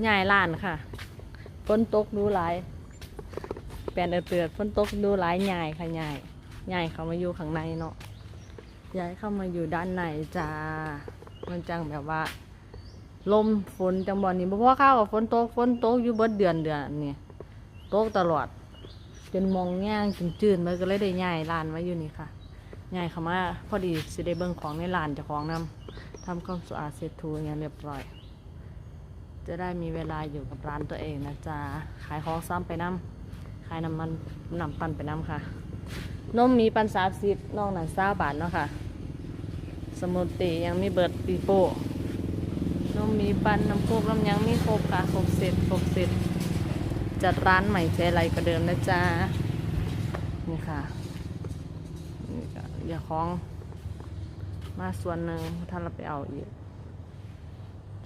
ใหญ่ล้านค่ะฝนตกดูหลายแปลนเออเตือดฝนตกดูหลายใหญ่ค่ะใหญ่ใหญ่เขามาอยู่ข้างในเนาะย้ายเข้ามาอยู่ด้านในจ้ามันจังแบบว่า ลมฝนจังบอนนี้บ่พอข้าวกับฝนตกฝนตกอยู่เบิดเดือนเดือนนี่ตกตลอด จนมองย่างจืดๆมันก็เลยได้ย้ายร้านมาอยู่นี่ค่ะย้ายเขามาพอดีสิได้เบิ่งของในร้านจ้าของนํทำความสะอาดเสร็จถูอย่างเรียบร้อย จะได้มีเวลาอยู่กับร้านตัวเองนะจ๊ะ ขายของซ้ำไปน้ำขายน้ำมันน้ำปั่นไปน้ำค่ะ นมมีปันสามสิบนอกนั้นซาบาทเนาะค่ะ สมุตียังมีเบิร์ดปีโป้นมมีปันน้ำโคกน้ำยังมีครบค่ะครบเสร็จครบเสร็จจัดร้านใหม่ใจไรก็เดิมนะจ๊ะ นี่ค่ะนี่ก็อย่าคล้องมาส่วนหนึ่งท่านเราไปเอาอีก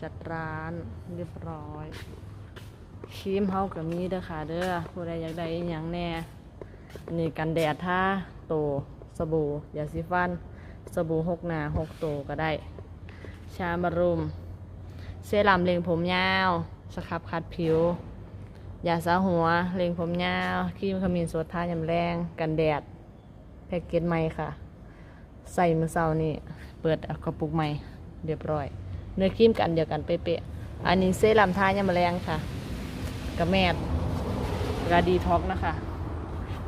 จัดร้านเรียบร้อยครีมเฮาก็มีเด้อค่ะเด้อผู้ใดอยากได้อย่างแน่อันนี่กันแดดท่าโตสบู่ยาสีฟัน สบู่หกหนาหกโตก็ได้ ชามารุม เซรั่มเล็งผมยาว สครับขัดผิว ยาสระหัวเล็งผมยาวครีมขมิ้นสดทายำแรง กันแดด แพ็กเกจใหม่ค่ะ ใส่มือเศร้านี่เปิดกระปุกใหม่ เรียบร้อย เนื้อครีมกันเดียวกันเป๊ะๆอันนี้เซรั่มทายำแรงค่ะกระแมดกระดีท็อกนะคะ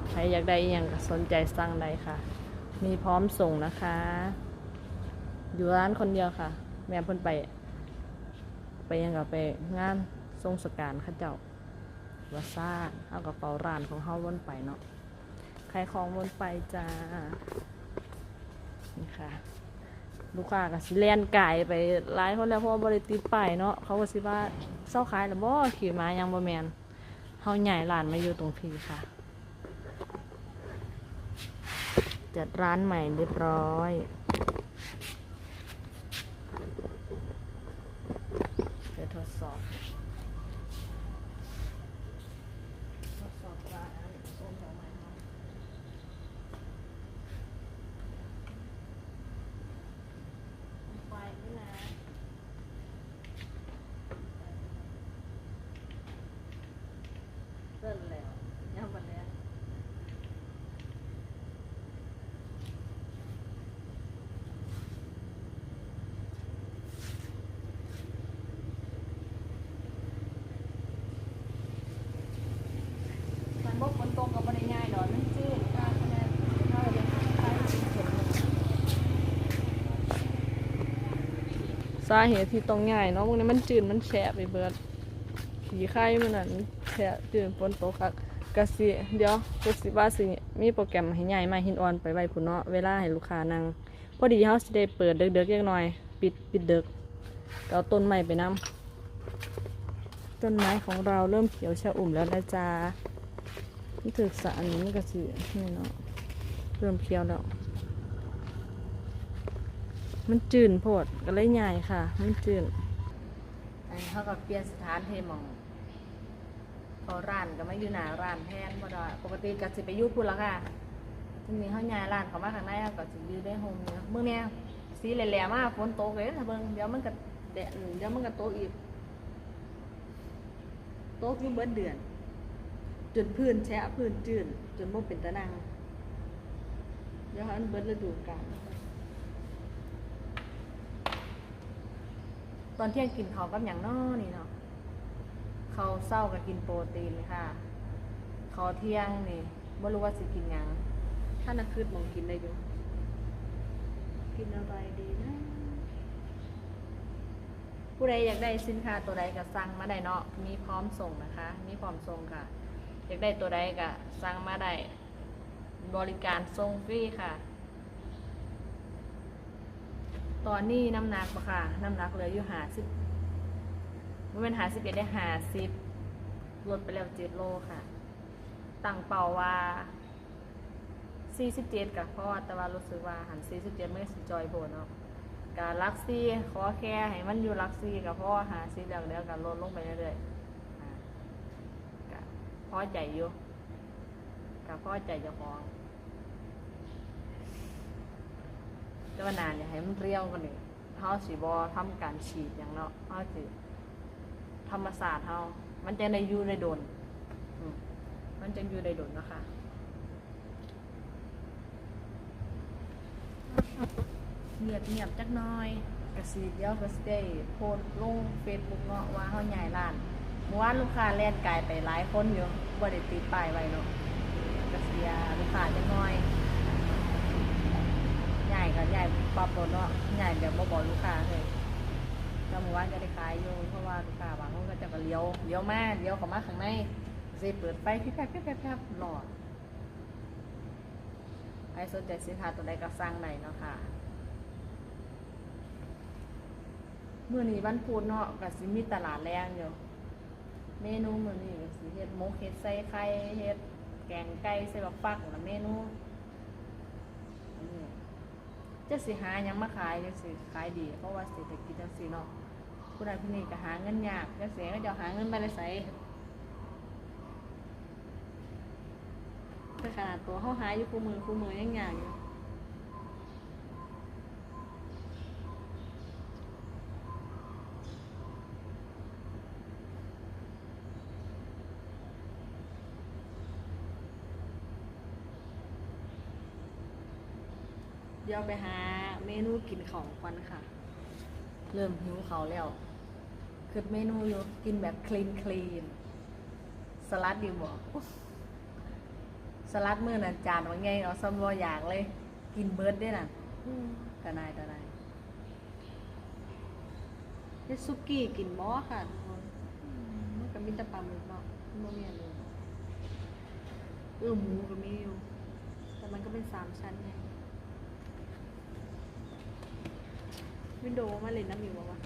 ใครอยากได้ย่างก็สนใจสั่งได้ค่ะ มีพร้อมส่งนะคะ อยู่ร้านคนเดียวค่ะ แม่เพิ่นไป ไปยังกับไปงานทรงสการข้าเจ้าว่าซ่าเอากระเป๋าร้านของเฮาวนไปเนาะขายของวนไปจ้านี่ค่ะ ลูกค้าก็สิแล่นไก่ไปหลายคนแล้วเพราะว่าบริติดป้ายเนาะเขาก็สิว่าเศร้าขายแล้วบ่ขี่ม้ายังบ่แมนเฮาใหญ่ร้านมาอยู่ตรงพีค่ะจัดร้านใหม่เรียบร้อยเดี๋ยวทดสอบ ทดสอบร้านส้มแถวใหม่เนาะไฟนี่นะ เริ่มแล้วย่ำวันนี้มันบกฝนตกก็บ่ได้ง่ายดอกมันจืดค่ะคะแนนเราเรียนไปเป็นเข็มหนึ่ง สาเหตุที่ต้องง่ายเนาะพวกนี้มันจืดมันแฉะไปเบิด ขี่ไข่มันนั่น แฉะจืดฝนตกคักกะสิเดี๋ยวกูสิว่าสิมีโปรแกรมให้ใหญ่มาหินอ่อนไปไว้พุ่นเนาะเวลาให้ลูกค้านั่งพอดีเฮาสิได้เปิดเดึกๆจักหน่อย ปิดปิดเดึกก็เอาต้นไม้ไปนํต้นไม้ของเราเริ่มเขียวชอุ่มแล้วนะจ๊ะนี่ถึกสารนี้ก็สินี่เนาะเริ่มเขียวแล้ว มันจืดโพดก็เลยใหญ่ค่ะ มันจืดอันนี้เขาก็เปลี่ยนสถานที่มอง ขาร้านก็ไม่อยู่หน้าร้านแทนบ่ได้ปกติก็สิไปอยู่พุ่นละค่ะทีนี้เขาย้ายร้านเขามาข้างในเขาก็สิอยู่ได้โฮมเนี่ยมื้อเนี้ยสีแหล่ๆมาฝนตกเลยถ้าเบิ่งเดี๋ยวมันก็แดดเดี๋ยวมันก็ตกอีกตกอยู่เบิดเดือน จนพื้นแฉะพื้นจืดจนบ่เป็นตะนังเดี๋ยวอันเบิดฤดูกาลตอนเที่ยงกินเขาวกับอย่างน้อนี่เนาะ เขาวเศร้ากับกินโปรตีนค่ะ เขาวเที่ยงนี่ไม่รู้ว่าสิกินหยังถ้านักคืดมองกินได้อยู่ กินอะไรดีนะ ผู้ใดอยากได้สินค้าตัวใดก็สั่งมาได้เนาะ มีพร้อมส่งนะคะ มีพร้อมส่งค่ะ อยากได้ตัวใดก็สั่งมาได้ บริการส่งฟรีค่ะ ตอนนี้น้ำหนักปะค่ะ น้ำหนักเหลืออยู่หาสิบ มันเป็นหาสิบเอ็ดได้หาสิบลดไปแล้วเจ็ดโลค่ะ ตั้งเป่าว่าสี่สิบเจ็ดกับพ่อแต่ว่ารู้สึกว่าหันสี่สิบเจ็ดไม่สิจอยโบเนาะกาลักซี่ขอแค่ให้มันอยู่ลักซี่กับพ่อหาสิบแล้วเดียวกันลดลงไปเรื่อยๆอ่าก็พอใจอยู่กับพ่อใจจะฟ้องแต่ว่านานอย่าให้มันเรียวกันนี่เฮาสิบ่ทำการฉีดอย่างเนาะเฮาสิ ธรรมศาสตร์เฮามันจะในยูในโดน มันจะอยู่ในโดนนะคะเงียบเงียบจักน้อยกระสีเดียวก็สิได้โพสลงเฟซบุ๊กเนาะว่าเฮาย้ายร้านเมื่อวานลูกค้าแล่นกายไปหลายคนอยู่บ่ได้ติดป้ายไว้เนาะกระเสียลูกค้าจักน้อยย้ายก็ย้ายปรับรถเนาะย้ายแบบบ่บอกลูกค้าเลย ก็หมู่บ้านก็ได้ขายอยู่เพราะว่าลูกค้าบางคนก็จะก็เลี้ยวเลี้ยวมาเลี้ยวเข้ามาข้างในสิเปิดไฟพี่แป๊บพี่แป๊บแป๊บหลอดใครสนใจสินค้าตัวใดก็สั่งได้เนาะค่ะเมื้อนี้วันพุธเนาะก็สิมีตลาดแรงอยู่เมนูมื้อนี้ก็สิเฮ็ดหมกเฮ็ดใส่ไข่เฮ็ดแกงไก่ใส่บักฟักละเมนูอันนี้ จะสิหาหยังมาขายจะสิขายดี เพราะว่าเศรษฐกิจจังสีเนาะผู้ใดผู้นี้ก็หาเงินยากจังซี่ก็จะหาเงินไปได้ใสแต่ขนาดตัวเขาหาอยู่คู่มือคู่มือยังยากอยู่ เดี๋ยวไปหาเมนูกินของก่อนค่ะ เริ่มหิวเขาวแล้วคือเมนูอยู่กินแบบคลีนคลีนสลัดดีบ่อุ๊ยสลัดมื้อนั้นจานว่าไงเอาซ้ำบ่อยากเลย กินเบิร์ดได้น่ะตาหนายตาหนายเฮ็ดซุกี้กินบ่ค่ะอืมมันก็มีแต่ปลาหมึกเนาะมันบ่มีอันอื่นเออหมูก็มีอยู่ แต่มันก็เป็นสามชั้นไง วินโดว์มาเลยน้ำอยู่วะวะ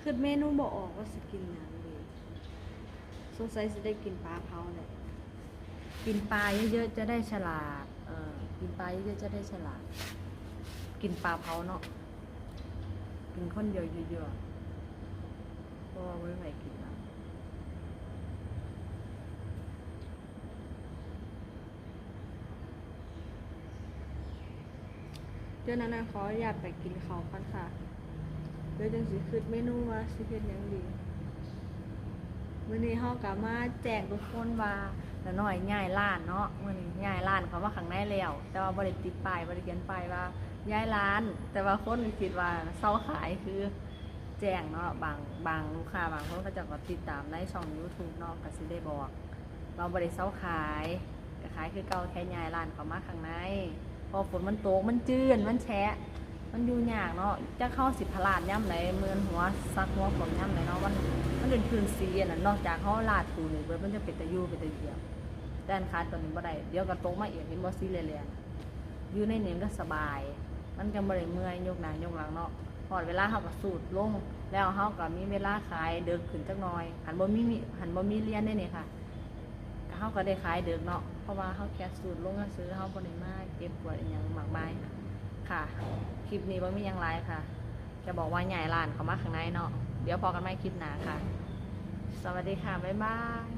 คือเมนูบอกออกว่าสกินน้ำดีสงสัยจะได้กินปลาเผาเลย กินปลาเยอะๆจะได้ฉลาดเออกินปลาเยอะๆจะได้ฉลาด กินปลาเผาเนาะกินคนเดียวเยอะๆเพราะว่าไม่ไหวกินแล้วเดี๋ยวนั้นนะขออยากไปกินเขาวกันค่ะเดี๋ยวจังสิคือเมนูว่าสิเฮ็ดหยังดีมื่อนี้เฮากะมาแจ้งทุกคนว่า ละน้อยย้ายร้านเนาะมือนี้ย้ายร้านเขามาข้างในแล้ว แต่ว่าบ่ได้ติดป้ายบ่ได้เขียนป้ายว่าย้ายร้าน แต่ว่าคนคิดว่าเซาขายคือแจ้งเนาะบางบางลูกค้าบางคนก็จะก็ติดตามในช่อง YouTube เนาะก็สิได้บอกเราบ่ได้เซาขายก็ขายคือเก่าแค่ย้ายร้านเขามาข้างในพอฝนมันตกมันจืนมันแฉะมันอยู่ยากเนาะจะเข้าสิพลาดย่ำไหนเมือนหัวซักหัวฝนย่ำไหนเนาะมันมันเป็นพื้นสีอันนั้นอกจากเขาลาดปูนี่เบิดมันจะเป็นตะยูเป็นตะเกียบ แต่นคาตัวนี้บ่ได้เดี๋ยวก็ตกมาเอีกเห็นบ่ซีเรียนอยู่ในนี้มันก็สบาย มันก็บ่ได้เมื่อยยกหน้ายกหลังเนาะพอดเวลาเฮาก็สูดลง แล้วเฮาก็มีเวลาขายเดิกขึ้นจักหน่อย หันบ่มีหันบ่มีเรียนได้นี่ยค่ะเฮาก็ได้ขายเดิกเนาะเพราะว่าเฮาแค่สูดลงก็ซื้อเฮาบ่ได้มากเก็บปวดอหยังหมากมายค่ะ คลิปนี้ว่มีหยังไรค่ะ จะบอกว่าใหญ่ลานเขามาข้างในเนาะเดี๋ยวพอกันไม่คลิปหนาค่ะ สวัสดีค่ะ บ๊ายบาย